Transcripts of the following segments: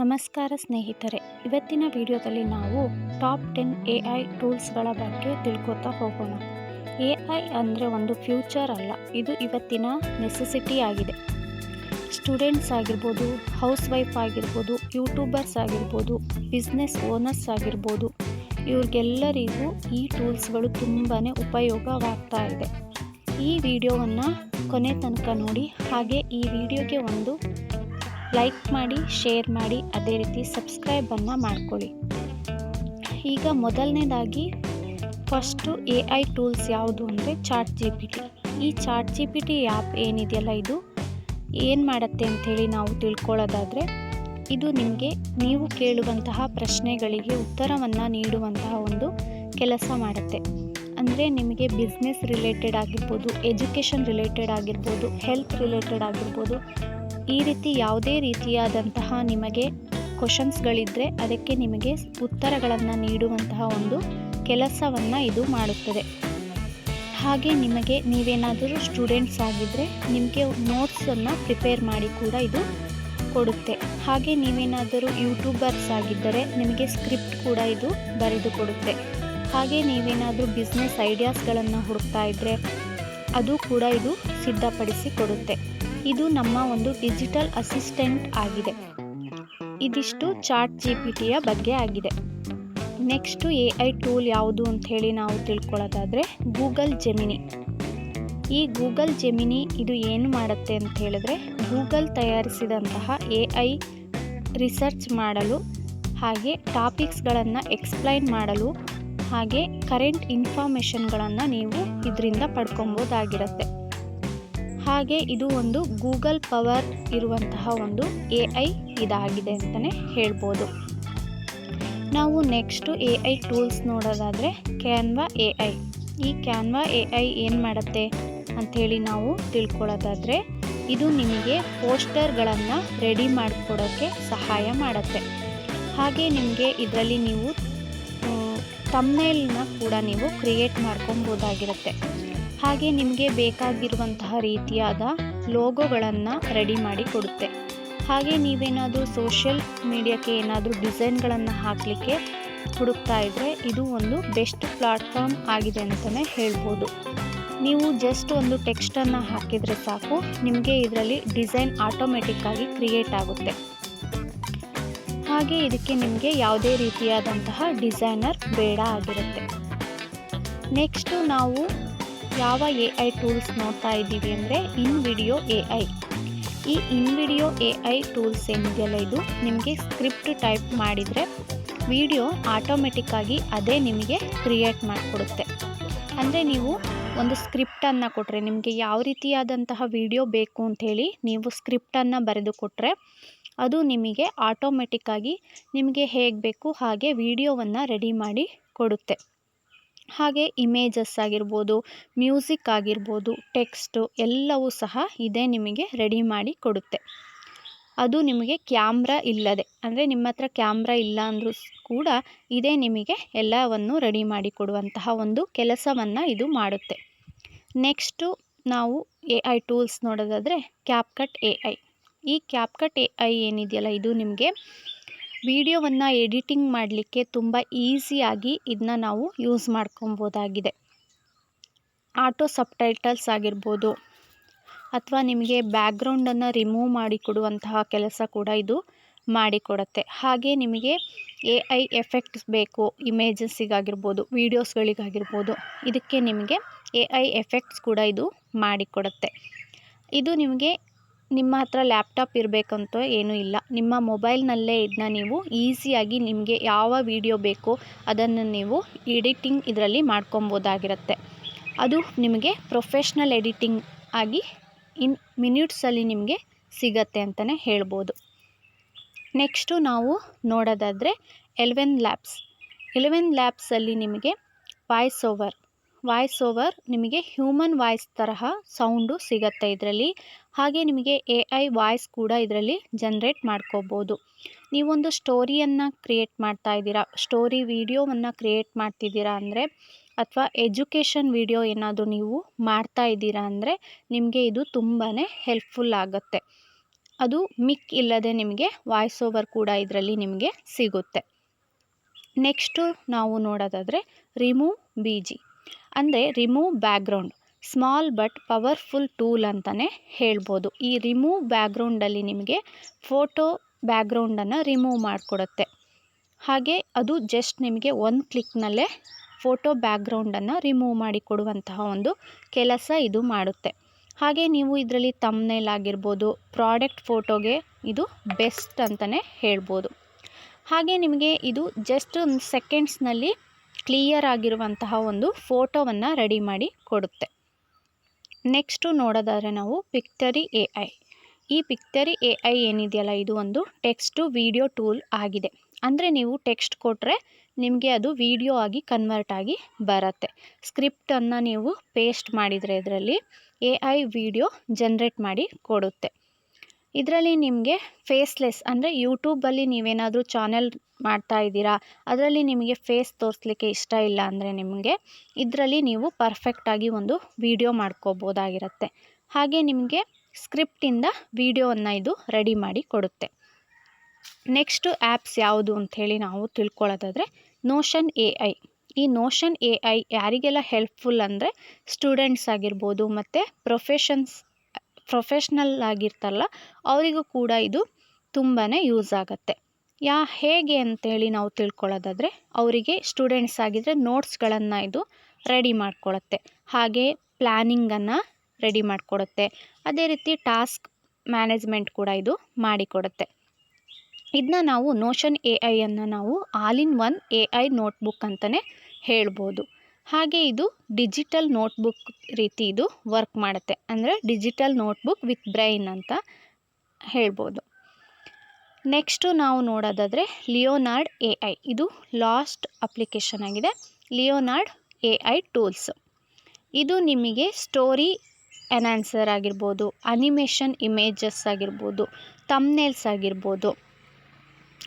ನಮಸ್ಕಾರ ಸ್ನೇಹಿತರೆ, ಇವತ್ತಿನ ವಿಡಿಯೋದಲ್ಲಿ ನಾವು ಟಾಪ್ ಟೆನ್ ಎ ಐ ಟೂಲ್ಸ್ಗಳ ಬಗ್ಗೆ ತಿಳ್ಕೊತಾ ಹೋಗೋಣ. ಎ ಐ ಅಂದರೆ ಒಂದು ಫ್ಯೂಚರ್ ಅಲ್ಲ, ಇದು ಇವತ್ತಿನ ನೆಸೆಸಿಟಿ ಆಗಿದೆ. ಸ್ಟೂಡೆಂಟ್ಸ್ ಆಗಿರ್ಬೋದು ಹೌಸ್ ವೈಫ್ ಆಗಿರ್ಬೋದು, ಯೂಟ್ಯೂಬರ್ಸ್ ಆಗಿರ್ಬೋದು, ಬಿಸ್ನೆಸ್ ಓನರ್ಸ್ ಆಗಿರ್ಬೋದು, ಇವ್ರಿಗೆಲ್ಲರಿಗೂ ಈ ಟೂಲ್ಸ್ಗಳು ತುಂಬಾ ಉಪಯೋಗವಾಗ್ತಾ ಇದೆ. ಈ ವಿಡಿಯೋವನ್ನು ಕೊನೆ ತನಕ ನೋಡಿ, ಹಾಗೆ ಈ ವಿಡಿಯೋಗೆ ಒಂದು ಲೈಕ್ ಮಾಡಿ ಶೇರ್ ಮಾಡಿ, ಅದೇ ರೀತಿ ಸಬ್ಸ್ಕ್ರೈಬನ್ನು ಮಾಡ್ಕೊಳ್ಳಿ. ಈಗ ಮೊದಲನೇದಾಗಿ ಫಸ್ಟು ಎ ಐ ಟೂಲ್ಸ್ ಯಾವುದು ಅಂದರೆ ಚಾಟ್ ಜಿ ಪಿ ಟಿ. ಈ chat G P T app ಏನಿದೆಯಲ್ಲ ಇದು? ಏನು ಮಾಡುತ್ತೆ ಅಂಥೇಳಿ ನಾವು ತಿಳ್ಕೊಳ್ಳೋದಾದರೆ, ಇದು ನಿಮಗೆ ನೀವು ಕೇಳುವಂತಹ ಪ್ರಶ್ನೆಗಳಿಗೆ ಉತ್ತರವನ್ನು ನೀಡುವಂತಹ ಒಂದು ಕೆಲಸ ಮಾಡುತ್ತೆ. ಅಂದರೆ ನಿಮಗೆ ಬಿಸ್ನೆಸ್ ರಿಲೇಟೆಡ್ ಆಗಿರ್ಬೋದು ಎಜುಕೇಷನ್ ರಿಲೇಟೆಡ್ ಆಗಿರ್ಬೋದು ಹೆಲ್ತ್ ರಿಲೇಟೆಡ್ ಆಗಿರ್ಬೋದು ಈ ರೀತಿ ಯಾವುದೇ ರೀತಿಯಾದಂತಹ ನಿಮಗೆ ಕ್ವಶನ್ಸ್ಗಳಿದ್ದರೆ ಅದಕ್ಕೆ ನಿಮಗೆ ಉತ್ತರಗಳನ್ನು ನೀಡುವಂತಹ ಒಂದು ಕೆಲಸವನ್ನು ಇದು ಮಾಡುತ್ತದೆ. ಹಾಗೆ ನಿಮಗೆ ನೀವೇನಾದರೂ ಸ್ಟೂಡೆಂಟ್ಸ್ ಆಗಿದ್ದರೆ ನಿಮಗೆ ನೋಟ್ಸನ್ನು ಪ್ರಿಪೇರ್ ಮಾಡಿ ಕೂಡ ಇದು ಕೊಡುತ್ತೆ. ಹಾಗೆ ನೀವೇನಾದರೂ ಯೂಟ್ಯೂಬರ್ಸ್ ಆಗಿದ್ದರೆ ನಿಮಗೆ ಸ್ಕ್ರಿಪ್ಟ್ ಕೂಡ ಇದು ಬರೆದು ಕೊಡುತ್ತೆ. ಹಾಗೆ ನೀವೇನಾದರೂ ಬಿಸ್ನೆಸ್ ಐಡಿಯಾಸ್ಗಳನ್ನು ಹುಡುಕ್ತಾ ಇದ್ದರೆ ಅದು ಕೂಡ ಇದು ಸಿದ್ಧಪಡಿಸಿ ಕೊಡುತ್ತೆ. ಇದು ನಮ್ಮ ಒಂದು ಡಿಜಿಟಲ್ ಅಸಿಸ್ಟೆಂಟ್ ಆಗಿದೆ. ಇದಿಷ್ಟು ಚಾಟ್ ಜಿ ಪಿ ಟಿಯ ಬಗ್ಗೆ ಆಗಿದೆ. ನೆಕ್ಸ್ಟು ಎ ಐ ಟೂಲ್ ಯಾವುದು ಅಂತ ಹೇಳಿ ನಾವು ತಿಳ್ಕೊಳ್ಳೋದಾದರೆ ಗೂಗಲ್ ಜೆಮಿನಿ. ಈ ಗೂಗಲ್ ಜೆಮಿನಿ ಇದು ಏನು ಮಾಡುತ್ತೆ ಅಂತ ಹೇಳಿದ್ರೆ ಗೂಗಲ್ ತಯಾರಿಸಿದಂತಹ ಎ ಐ ರಿಸರ್ಚ್ ಮಾಡಲು, ಹಾಗೆ ಟಾಪಿಕ್ಸ್ಗಳನ್ನು ಎಕ್ಸ್ಪ್ಲೈನ್ ಮಾಡಲು, ಹಾಗೆ ಕರೆಂಟ್ ಇನ್ಫಾರ್ಮೇಷನ್ಗಳನ್ನು ನೀವು ಇದರಿಂದ ಪಡ್ಕೊಬೋದಾಗಿರುತ್ತೆ. ಹಾಗೆ ಇದು ಒಂದು ಗೂಗಲ್ ಪವರ್ ಇರುವಂತಹ ಒಂದು ಎ ಐ ಇದಾಗಿದೆ ಅಂತಲೇ ಹೇಳ್ಬೋದು. ನಾವು ನೆಕ್ಸ್ಟು ಎ ಐ ಟೂಲ್ಸ್ ನೋಡೋದಾದರೆ ಕ್ಯಾನ್ವಾ ಎ ಐ. ಈ ಕ್ಯಾನ್ವಾ ಎ ಐ ಏನು ಮಾಡುತ್ತೆ ಅಂಥೇಳಿ ನಾವು ತಿಳ್ಕೊಳ್ಳೋದಾದರೆ ಇದು ನಿಮಗೆ ಪೋಸ್ಟರ್ಗಳನ್ನು ರೆಡಿ ಮಾಡಿಕೊಡೋಕ್ಕೆ ಸಹಾಯ ಮಾಡುತ್ತೆ. ಹಾಗೆ ನಿಮಗೆ ಇದರಲ್ಲಿ ನೀವು ತಮ್ಮೇಲಿನ ಕೂಡ ನೀವು ಕ್ರಿಯೇಟ್ ಮಾಡ್ಕೊಬೋದಾಗಿರುತ್ತೆ ಹಾಗೆ ನಿಮಗೆ ಬೇಕಾಗಿರುವಂತಹ ರೀತಿಯಾದ ಲೋಗೋಗಳನ್ನು ರೆಡಿ ಮಾಡಿ ಕೊಡುತ್ತೆ. ಹಾಗೆ ನೀವೇನಾದರೂ ಸೋಷಿಯಲ್ ಮೀಡಿಯಾಕ್ಕೆ ಏನಾದರೂ ಡಿಸೈನ್ಗಳನ್ನು ಹಾಕಲಿಕ್ಕೆ ಹುಡುಕ್ತಾ ಇದ್ದರೆ ಇದು ಒಂದು ಬೆಸ್ಟ್ ಪ್ಲಾಟ್ಫಾರ್ಮ್ ಆಗಿದೆ ಅಂತಲೇ ಹೇಳ್ಬೋದು. ನೀವು ಜಸ್ಟ್ ಒಂದು ಟೆಕ್ಸ್ಟನ್ನು ಹಾಕಿದರೆ ಸಾಕು, ನಿಮಗೆ ಇದರಲ್ಲಿ ಡಿಸೈನ್ ಆಟೋಮೆಟಿಕ್ಕಾಗಿ ಕ್ರಿಯೇಟ್ ಆಗುತ್ತೆ. ಹಾಗೆ ಇದಕ್ಕೆ ನಿಮಗೆ ಯಾವುದೇ ರೀತಿಯಾದಂತಹ ಡಿಸೈನರ್ ಬೇಡ ಆಗಿರುತ್ತೆ. ನೆಕ್ಸ್ಟು ನಾವು ಯಾವ ಎ ಐ ಟೂಲ್ಸ್ ನೋಡ್ತಾ ಇದ್ದೀವಿ ಅಂದರೆ ಇನ್ ವಿಡಿಯೋ ಎ ಐ ಈ in video A I tools ಏನಿದೆಯಲ್ಲ ಇದು? ನಿಮಗೆ ಸ್ಕ್ರಿಪ್ಟ್ ಟೈಪ್ ಮಾಡಿದರೆ ವಿಡಿಯೋ ಆಟೋಮೆಟಿಕ್ಕಾಗಿ ಅದೇ ನಿಮಗೆ ಕ್ರಿಯೇಟ್ ಮಾಡಿಕೊಡುತ್ತೆ. ಅಂದರೆ ನೀವು ಒಂದು ಸ್ಕ್ರಿಪ್ಟನ್ನು ಕೊಟ್ಟರೆ ನಿಮಗೆ ಯಾವ ರೀತಿಯಾದಂತಹ ವಿಡಿಯೋ ಬೇಕು ಅಂಥೇಳಿ ನೀವು ಸ್ಕ್ರಿಪ್ಟನ್ನು ಬರೆದು ಕೊಟ್ಟರೆ ಅದು ನಿಮಗೆ ಆಟೋಮೆಟಿಕ್ಕಾಗಿ ನಿಮಗೆ ಹೇಗೆ ಬೇಕು ಹಾಗೆ ವಿಡಿಯೋವನ್ನು ರೆಡಿ ಮಾಡಿ ಕೊಡುತ್ತೆ. ಹಾಗೆ ಇಮೇಜಸ್ ಆಗಿರ್ಬೋದು ಮ್ಯೂಸಿಕ್ ಆಗಿರ್ಬೋದು ಟೆಕ್ಸ್ಟು ಎಲ್ಲವೂ ಸಹ ಇದೇ ನಿಮಗೆ ರೆಡಿ ಮಾಡಿ ಕೊಡುತ್ತೆ. ಅದು ನಿಮಗೆ ಕ್ಯಾಮ್ರಾ ಇಲ್ಲದೆ, ಅಂದರೆ ನಿಮ್ಮ ಹತ್ರ ಕ್ಯಾಮ್ರಾ ಇಲ್ಲ ಅಂದರೂ ಕೂಡ ಇದೇ ನಿಮಗೆ ಎಲ್ಲವನ್ನು ರೆಡಿ ಮಾಡಿ ಕೊಡುವಂತಹ ಒಂದು ಕೆಲಸವನ್ನು ಇದು ಮಾಡುತ್ತೆ. ನೆಕ್ಸ್ಟು ನಾವು ಎ ಐ ಟೂಲ್ಸ್ ನೋಡೋದಾದರೆ ಕ್ಯಾಪ್ಕಟ್ ಎ ಐ ಈ ಕ್ಯಾಪ್ಕಟ್ ಎ ಐ ಏನಿದೆಯಲ್ಲ, ಇದು ನಿಮಗೆ ವಿಡಿಯೋವನ್ನು ಎಡಿಟಿಂಗ್ ಮಾಡಲಿಕ್ಕೆ ತುಂಬ ಈಸಿಯಾಗಿ ಇದನ್ನ ನಾವು ಯೂಸ್ ಮಾಡ್ಕೊಬೋದಾಗಿದೆ. ಆಟೋ ಸಬ್ಟೈಟಲ್ಸ್ ಆಗಿರ್ಬೋದು ಅಥವಾ ನಿಮಗೆ ಬ್ಯಾಕ್ಗ್ರೌಂಡನ್ನು ರಿಮೂವ್ ಮಾಡಿ ಕೊಡುವಂತಹ ಕೆಲಸ ಕೂಡ ಇದು ಮಾಡಿಕೊಡುತ್ತೆ ಹಾಗೆ ನಿಮಗೆ ಎ ಐ ಎಫೆಕ್ಟ್ಸ್ ಬೇಕು, ಇಮೇಜಸ್ಸಿಗಾಗಿರ್ಬೋದು, ವೀಡಿಯೋಸ್ಗಳಿಗಾಗಿರ್ಬೋದು, ಇದಕ್ಕೆ ನಿಮಗೆ ಎ ಐ ಎಫೆಕ್ಟ್ಸ್ ಕೂಡ ಇದು ಮಾಡಿಕೊಡತ್ತೆ ಇದು ನಿಮಗೆ ನಿಮ್ಮ ಹತ್ರ ಲ್ಯಾಪ್ಟಾಪ್ ಇರಬೇಕಂತ ಏನೂ ಇಲ್ಲ. ನಿಮ್ಮ ಮೊಬೈಲ್ನಲ್ಲೇ ಇದನ್ನ ನೀವು ಈಸಿಯಾಗಿ ನಿಮಗೆ ಯಾವ ವಿಡಿಯೋ ಬೇಕೋ ಅದನ್ನು ನೀವು ಎಡಿಟಿಂಗ್ ಇದರಲ್ಲಿ ಮಾಡ್ಕೊಬೋದಾಗಿರುತ್ತೆ. ಅದು ನಿಮಗೆ ಪ್ರೊಫೆಷ್ನಲ್ ಎಡಿಟಿಂಗ್ ಆಗಿ ಇನ್ ಮಿನಿಟ್ಸಲ್ಲಿ ನಿಮಗೆ ಸಿಗತ್ತೆ ಅಂತಲೇ ಹೇಳ್ಬೋದು. ನೆಕ್ಸ್ಟು ನಾವು ನೋಡೋದಾದರೆ ಎಲೆವೆನ್ ಲ್ಯಾಬ್ಸ್. ಎಲೆವೆನ್ ಲ್ಯಾಬ್ಸಲ್ಲಿ ನಿಮಗೆ ವಾಯ್ಸ್ ಓವರ್ ವಾಯ್ಸ್ ಓವರ್ ನಿಮಗೆ ಹ್ಯೂಮನ್ ವಾಯ್ಸ್ ತರಹ ಸೌಂಡು ಸಿಗತ್ತೆ ಇದರಲ್ಲಿ. ಹಾಗೆ ನಿಮಗೆ ಎ ಐ ವಾಯ್ಸ್ ಕೂಡ ಇದರಲ್ಲಿ ಜನ್ರೇಟ್ ಮಾಡ್ಕೋಬೋದು. ನೀವೊಂದು ಸ್ಟೋರಿಯನ್ನು ಕ್ರಿಯೇಟ್ ಮಾಡ್ತಾ ಇದ್ದೀರಾ ಸ್ಟೋರಿ ವಿಡಿಯೋವನ್ನು ಕ್ರಿಯೇಟ್ ಮಾಡ್ತಿದ್ದೀರಾ ಅಂದರೆ, ಅಥವಾ ಎಜುಕೇಷನ್ ವಿಡಿಯೋ ಏನಾದರೂ ನೀವು ಮಾಡ್ತಾ ಇದ್ದೀರಾ ಅಂದರೆ, ನಿಮಗೆ ಇದು ತುಂಬಾ ಹೆಲ್ಪ್ಫುಲ್ ಆಗುತ್ತೆ. ಅದು ಮಿಕ್ ಇಲ್ಲದೆ ನಿಮಗೆ ವಾಯ್ಸ್ ಓವರ್ ಕೂಡ ಇದರಲ್ಲಿ ನಿಮಗೆ ಸಿಗುತ್ತೆ. ನೆಕ್ಸ್ಟು ನಾವು ನೋಡೋದಾದರೆ ರಿಮೂವ್ ಬಿ ಜಿ ಅಂದರೆ remove background small but powerful tool ಅಂತಲೇ ಹೇಳ್ಬೋದು. ಈ ರಿಮೂವ್ ಬ್ಯಾಗ್ರೌಂಡಲ್ಲಿ ನಿಮಗೆ ಫೋಟೋ ಬ್ಯಾಗ್ರೌಂಡನ್ನು ರಿಮೂವ್ ಮಾಡಿಕೊಡುತ್ತೆ. ಹಾಗೆ ಅದು ಜಸ್ಟ್ ನಿಮಗೆ ಒಂದು ಕ್ಲಿಕ್ನಲ್ಲೇ ಫೋಟೋ ಬ್ಯಾಗ್ರೌಂಡನ್ನು ರಿಮೂವ್ ಮಾಡಿ ಕೊಡುವಂತಹ ಒಂದು ಕೆಲಸ ಇದು ಮಾಡುತ್ತೆ. ಹಾಗೆ ನೀವು ಇದರಲ್ಲಿ ತಮ್ನೇಲ್ ಆಗಿರ್ಬೋದು ಪ್ರಾಡಕ್ಟ್ ಫೋಟೋಗೆ ಇದು ಬೆಸ್ಟ್ ಅಂತಲೇ ಹೇಳ್ಬೋದು. ಹಾಗೆ ನಿಮಗೆ ಇದು ಜಸ್ಟ್ ಒಂದು ಸೆಕೆಂಡ್ಸ್ನಲ್ಲಿ ಕ್ಲಿಯರ್ ಆಗಿರುವಂತಹ ಒಂದು ಫೋಟೋವನ್ನು ರೆಡಿ ಮಾಡಿ ಕೊಡುತ್ತೆ. ನೆಕ್ಸ್ಟು ನೋಡೋದಾದರೆ ನಾವು ಪಿಕ್ಟರಿ ಎ ಐ. ಈ ಪಿಕ್ಟರಿ ಎ ಐ ಏನಿದೆಯಲ್ಲ, ಇದು ಒಂದು ಟೆಕ್ಸ್ಟು ವಿಡಿಯೋ ಟೂಲ್ ಆಗಿದೆ. ಅಂದರೆ ನೀವು ಟೆಕ್ಸ್ಟ್ ಕೊಟ್ಟರೆ ನಿಮಗೆ ಅದು ವಿಡಿಯೋ ಆಗಿ ಕನ್ವರ್ಟ್ ಆಗಿ ಬರುತ್ತೆ. ಸ್ಕ್ರಿಪ್ಟನ್ನು ನೀವು ಪೇಸ್ಟ್ ಮಾಡಿದರೆ ಇದರಲ್ಲಿ ಎ ಐ ವಿಡಿಯೋ ಜನ್ರೇಟ್ ಮಾಡಿ ಕೊಡುತ್ತೆ. ಇದರಲ್ಲಿ ನಿಮಗೆ ಫೇಸ್ಲೆಸ್ ಅಂದರೆ ಯೂಟ್ಯೂಬಲ್ಲಿ ನೀವೇನಾದರೂ ಚಾನೆಲ್ ಮಾಡ್ತಾ ಇದ್ದೀರಾ, ಅದರಲ್ಲಿ ನಿಮಗೆ ಫೇಸ್ ತೋರಿಸ್ಲಿಕ್ಕೆ ಇಷ್ಟ ಇಲ್ಲ ಅಂದರೆ ನಿಮಗೆ ಇದರಲ್ಲಿ ನೀವು ಪರ್ಫೆಕ್ಟಾಗಿ ಒಂದು ವಿಡಿಯೋ ಮಾಡ್ಕೋಬೋದಾಗಿರುತ್ತೆ. ಹಾಗೆ ನಿಮಗೆ ಸ್ಕ್ರಿಪ್ಟಿಂದ ವಿಡಿಯೋವನ್ನು ಇದು ರೆಡಿ ಮಾಡಿ ಕೊಡುತ್ತೆ. ನೆಕ್ಸ್ಟು ಆ್ಯಪ್ಸ್ ಯಾವುದು ಅಂಥೇಳಿ ನಾವು ತಿಳ್ಕೊಳ್ಳೋದಾದರೆ ನೋಷನ್ ಎ ಐ ಈ ನೋಷನ್ ಎ ಐ ಯಾರಿಗೆಲ್ಲ ಹೆಲ್ಪ್ಫುಲ್ ಅಂದರೆ ಸ್ಟೂಡೆಂಟ್ಸ್ ಆಗಿರ್ಬೋದು ಮತ್ತು ಪ್ರೊಫೆಷನ್ಸ್ ಪ್ರೊಫೆಷ್ನಲ್ ಆಗಿರ್ತಾರಲ್ಲ ಅವರಿಗೂ ಕೂಡ ಇದು ತುಂಬಾ ಯೂಸ್ ಆಗುತ್ತೆ. ಯಾ, ಹೇಗೆ ಅಂತೇಳಿ ನಾವು ತಿಳ್ಕೊಳ್ಳೋದಾದರೆ, ಅವರಿಗೆ ಸ್ಟೂಡೆಂಟ್ಸ್ ಆಗಿದ್ದರೆ ನೋಟ್ಸ್ಗಳನ್ನು ಇದು ರೆಡಿ ಮಾಡ್ಕೊಳ್ಳುತ್ತೆ ಹಾಗೆ ಪ್ಲ್ಯಾನಿಂಗನ್ನು ರೆಡಿ ಮಾಡಿಕೊಡುತ್ತೆ ಅದೇ ರೀತಿ ಟಾಸ್ಕ್ ಮ್ಯಾನೇಜ್ಮೆಂಟ್ ಕೂಡ ಇದು ಮಾಡಿಕೊಡುತ್ತೆ. ಇದನ್ನ ನಾವು ನೋಷನ್ ಎ ಐಯನ್ನು ನಾವು all in one A I notebook ಅಂತಲೇ ಹೇಳ್ಬೋದು. ಹಾಗೆ ಇದು ಡಿಜಿಟಲ್ ನೋಟ್ಬುಕ್ ರೀತಿ ಇದು ವರ್ಕ್ ಮಾಡುತ್ತೆ. ಅಂದರೆ ಡಿಜಿಟಲ್ ನೋಟ್ಬುಕ್ ವಿತ್ ಬ್ರೈನ್ ಅಂತ ಹೇಳ್ಬೋದು. ನೆಕ್ಸ್ಟು ನಾವು ನೋಡೋದಾದರೆ ಲಿಯೋನಾರ್ಡ್ ಎ ಐ. ಇದು ಲಾಸ್ಟ್ ಅಪ್ಲಿಕೇಶನ್ ಆಗಿದೆ. Leonardo A I tools. ಇದು ನಿಮಗೆ ಸ್ಟೋರಿ ಎನ್ಯಾನ್ಸರ್ ಆಗಿರ್ಬೋದು, ಅನಿಮೇಷನ್ ಇಮೇಜಸ್ ಆಗಿರ್ಬೋದು ತಮ್ನೇಲ್ಸ್ ಆಗಿರ್ಬೋದು,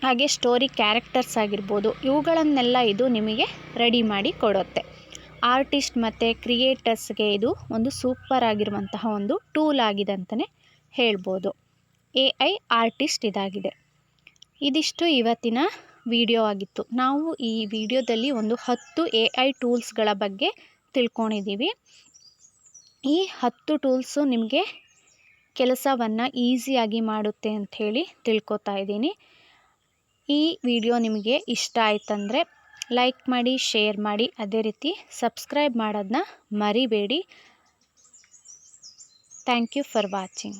ಹಾಗೆ ಸ್ಟೋರಿ ಕ್ಯಾರೆಕ್ಟರ್ಸ್ ಆಗಿರ್ಬೋದು, ಇವುಗಳನ್ನೆಲ್ಲ ಇದು ನಿಮಗೆ ರೆಡಿ ಮಾಡಿ ಕೊಡುತ್ತೆ. ಆರ್ಟಿಸ್ಟ್ ಮತ್ತು ಕ್ರಿಯೇಟರ್ಸ್ಗೆ ಇದು ಒಂದು ಸೂಪರ್ ಆಗಿರುವಂತಹ ಒಂದು ಟೂಲ್ ಆಗಿದೆ ಅಂತಲೇ ಹೇಳ್ಬೋದು. ಎ ಐ ಆರ್ಟಿಸ್ಟ್ ಇದಾಗಿದೆ. ಇದಿಷ್ಟು ಇವತ್ತಿನ ವಿಡಿಯೋ ಆಗಿತ್ತು. ನಾವು ಈ ವಿಡಿಯೋದಲ್ಲಿ ಒಂದು ಹತ್ತು ಎ ಐ ಟೂಲ್ಸ್ಗಳ ಬಗ್ಗೆ ತಿಳ್ಕೊಂಡಿದ್ದೀವಿ. ಈ ಹತ್ತು ಟೂಲ್ಸು ನಿಮಗೆ ಕೆಲಸವನ್ನು ಈಸಿಯಾಗಿ ಮಾಡುತ್ತೆ ಅಂಥೇಳಿ ತಿಳ್ಕೊತಾ ಇದ್ದೀನಿ. ಈ ವಿಡಿಯೋ ನಿಮಗೆ ಇಷ್ಟ ಆಯ್ತಂದರೆ ಲೈಕ್ ಮಾಡಿ ಶೇರ್ ಮಾಡಿ ಅದೇ ರೀತಿ ಸಬ್ಸ್ಕ್ರೈಬ್ ಮಾಡೋದನ್ನ ಮರಿಬೇಡಿ. Thank you for watching